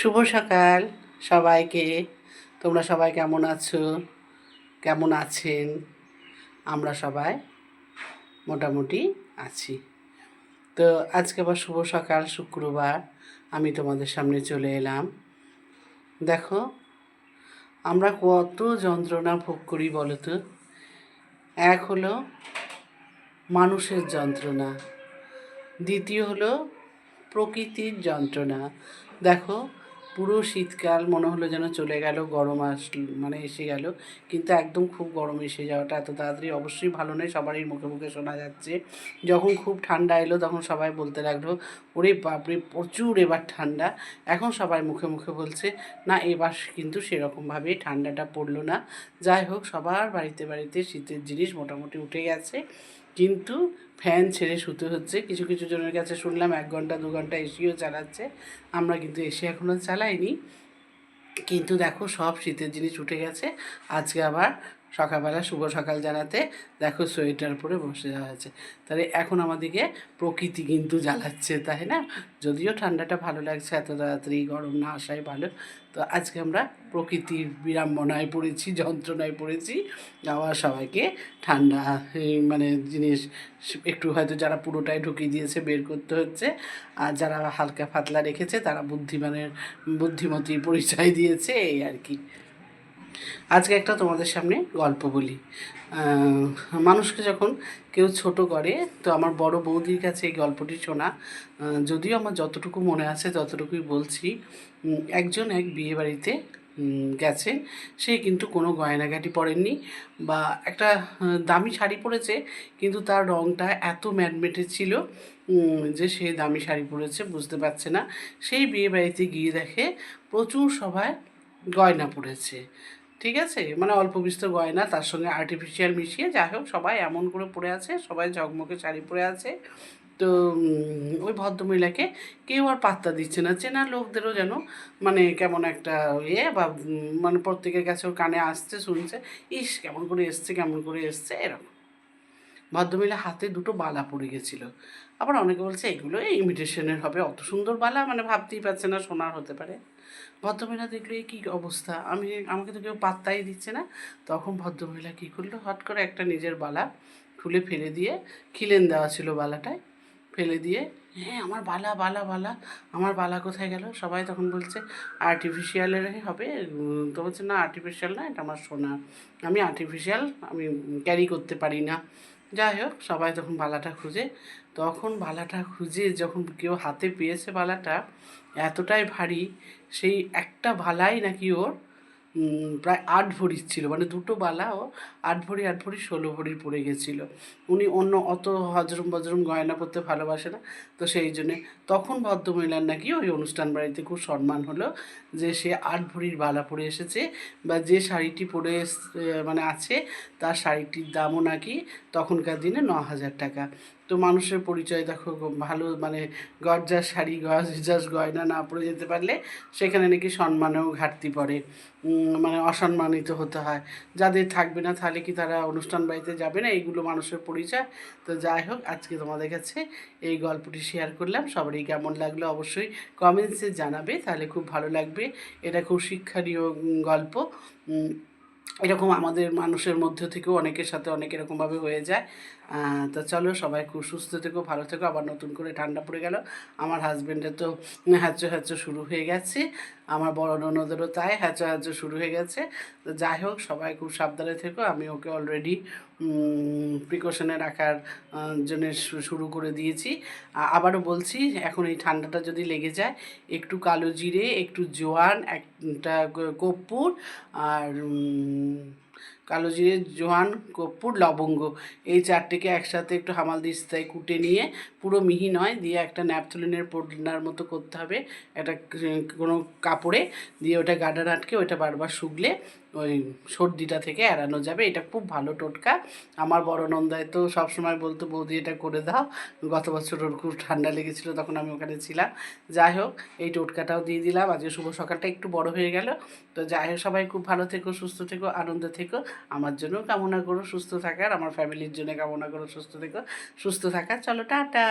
শুভ সকাল সবাইকে। তোমরা সবাই কেমন আছো? কেমন আছেন? আমরা সবাই মোটামুটি আছি। তো আজকে আবার শুভ সকাল, শুক্রবার। আমি তোমাদের সামনে চলে এলাম। দেখো, আমরা কত যন্ত্রণা ভোগ করি বলো তো এক হলো মানুষের যন্ত্রণা, দ্বিতীয় হলো প্রকৃতির যন্ত্রণা। দেখো পুরো শীতকাল মনে হলো যেন চলে গেল, গরম আস মানে এসে গেল। কিন্তু একদম খুব গরম এসে যাওয়াটা এত তাড়াতাড়ি অবশ্যই ভালো নয়, সবারই মুখে মুখে শোনা যাচ্ছে। যখন খুব ঠান্ডা এলো তখন সবাই বলতে লাগল, ওরে বাপরে, প্রচুর এবার ঠান্ডা। এখন সবাই মুখে মুখে বলছে, না, এবার কিন্তু সেরকমভাবে ঠান্ডাটা পড়ল না। যাই হোক, সবার বাড়িতে বাড়িতে শীতের জিনিস মোটামুটি উঠে গেছে। কিন্তু ফ্যান ছেড়ে শুতে হচ্ছে। কিছু কিছু জনের কাছে শুনলাম এক ঘণ্টা, দু ঘণ্টা এসিও চালাচ্ছে। আমরা কিন্তু এসি এখনও চালাইনি। কিন্তু দেখো সব শীতের জিনিস উঠে গেছে। আজকে আবার সকালবেলা, শুভ সকাল জানাতে দেখো সোয়েটার পরে বসে যাওয়া হয়েছে তাহলে এখন আমাদেরকে প্রকৃতি কিন্তু জ্বালাচ্ছে, তাই না? যদিও ঠান্ডাটা ভালো লাগছে, এত তাড়াতাড়ি গরম না আসাই ভালো। তো আজকে আমরা প্রকৃতির বিড়ম্বনায় পড়েছি, যন্ত্রণায় পড়েছি। আবার সবাইকে ঠান্ডা মানে জিনিস একটু হয়তো যারা পুরোটাই ঢুকিয়ে দিয়েছে, বের করতে হচ্ছে। আর যারা হালকা পাতলা রেখেছে, তারা বুদ্ধিমানের বুদ্ধিমতির পরিচয় দিয়েছে, এই আর কি। আজকে একটা তোমাদের সামনে গল্প বলি। মানুষকে যখন কেউ ছোট করে, তো আমার বড় বৌদির কাছে এই গল্পটি শোনা যদিও আমার যতটুকু মনে আছে, ততটুকুই বলছি একজন এক বিয়ে বাড়িতে গেছে, সে কিন্তু কোনো গয়নাগাটি পরেননি বা একটা দামি শাড়ি পরেছে, কিন্তু তার রঙটা এত ম্যাটমেটে ছিল যে সে দামি শাড়ি পরেছে, বুঝতে পারছে না। সেই বিয়ে বাড়িতে গিয়ে দেখে প্রচুর সবাই গয়না পরেছে। ঠিক আছে? মানে অল্প বিস্তর গয়না তার সঙ্গে আর্টিফিশিয়াল মিশিয়ে যাই হোক, সবাই এমন করে পড়ে আছে, সবাই ঝকমকে শাড়ি পরে আছে। তো ওই ভদ্রমহিলাকে কেউ আর পাত্তা দিচ্ছে না। চেনা লোকদেরও যেন মানে কেমন একটা ইয়ে বা মানে প্রত্যেকের কাছে ওর কানে আসছে, শুনছে, ইস, কেমন করে এসছে, কেমন করে এসছে, এরকম। ভদ্রমহিলা হাতে দুটো বালা পড়ে গেছিল। আবার অনেকে বলছে, এগুলো ইমিটেশনের হবে। অত সুন্দর বালা মানে ভাবতেই পারছে না, সোনার হতে পারে। ভদ্রমহিলা দেখল এই কী অবস্থা? আমি, আমাকে তো কেউ পাত্তাই দিচ্ছে না। তখন ভদ্রমহিলা কী করল? হট করে একটা নিজের বালা খুলে ফেলে দিয়ে খিলেন দেওয়া ছিল বালাটায়। ফেলে দিয়ে হ্যাঁ আমার বালা বালা বালা। আমার বালা কোথায় গেল? সবাই তখন বলছে আর্টিফিশিয়ালের হবে। তো বলছে, না আর্টিফিশিয়াল না, এটা আমার সোনা। আমি আর্টিফিশিয়াল আমি ক্যারি করতে পারি না। যাই হোক, সবাই তখন বালাটা খুঁজে, তখন বালাটা খুঁজে যখন কেউ হাতে পেয়েছে বালাটা, এতটাই ভারী, সেই একটা ভালাই নাকি ওর প্রায় আট ভরির ছিল মানে দুটো বালা ও আট ভরি আট ভরি, ষোলো ভরির পড়ে গেছিল। উনি অন্য অত হজরম বজরম গয়না পরতে ভালোবাসে না, তো সেই জন্যে তখন ভদ্রমহিলার নাকি ওই অনুষ্ঠান বাড়িতে খুব সম্মান হলো যে সে আট ভরির বালা পরে এসেছে বা যে শাড়িটি পরে মানে আছে তার শাড়িটির দামও নাকি তখনকার দিনে ন হাজার টাকা। তো মানুষের পরিচয় দেখো ভালো মানে গরজার শাড়ি গরজাস গয়না না পরে যেতে পারলে সেখানে নাকি সম্মানেও ঘাটতি পড়ে। মানে অসম্মানিত হতে হয়। যাদের থাকবে না তাহলে কি তারা অনুষ্ঠান বাড়িতে যাবে না? এইগুলো মানুষের পরিচয়। তো যাই হোক, আজকে তোমাদের কাছে এই গল্পটি শেয়ার করলাম। সবারই কেমন লাগল অবশ্যই কমেন্টসে জানাবে। তাহলে খুব ভালো লাগবে। এটা খুব শিক্ষণীয় গল্প। এরকম আমাদের মানুষের মধ্যে থেকেও অনেকের সাথে অনেক এরকমভাবে হয়ে যায়। তো চলো সবাই খুব সুস্থ থেকো, ভালো থেকো, আবার নতুন করে ঠান্ডা পড়ে গেল। আমার হাজব্যান্ডের তো হ্যাচো হ্যাচো শুরু হয়ে গেছে, আমার বড় ননদেরও তাই হ্যাচো হ্যাচো শুরু হয়ে গেছে। তো যাই হোক, সবাই খুব সাবধানে থেকো, আমি ওকে অলরেডি প্রিকশনে রাখার জন্য শুরু করে দিয়েছি। আবারও বলছি, এখন এই ঠান্ডাটা যদি লেগে যায়, একটু কালো জিরে, একটু জোয়ান, একটা কর্পূর, আর কালো জিরে, জোয়ান, কর্পূর, লবঙ্গ। এই চারটিকে একসাথে একটু হামাল দিস্তায় কুটে নিয়ে পুরো মিহি নয়, দিয়ে একটা ন্যাপথলিনের পোডনার মতো করতে হবে। একটা কোনো কাপড়ে দিয়ে ওটা গাডার আটকে ওটা বারবার শুকলে ওই সর্দিটা থেকে এড়ানো যাবে। এটা খুব ভালো টোটকা। আমার বড় নন্দায় তো সবসময় বলতো, বৌদি, এটা করে দাও। গত বছর ওর খুব ঠান্ডা লেগেছিলো, তখন আমি ওখানে ছিলাম। যাই হোক, এই টোটকাটাও দিয়ে দিলাম। আজকে শুভ সকালটা একটু বড় হয়ে গেল। তো যাই হোক, সবাই খুব ভালো থেকো, সুস্থ থেকো, আনন্দে থেকো। আমার জন্য কামনা করো, সুস্থ থাকার। আমার ফ্যামিলির জন্য কামনা করো, সুস্থ থেকো। সুস্থ থাকার। চলো, টাটা।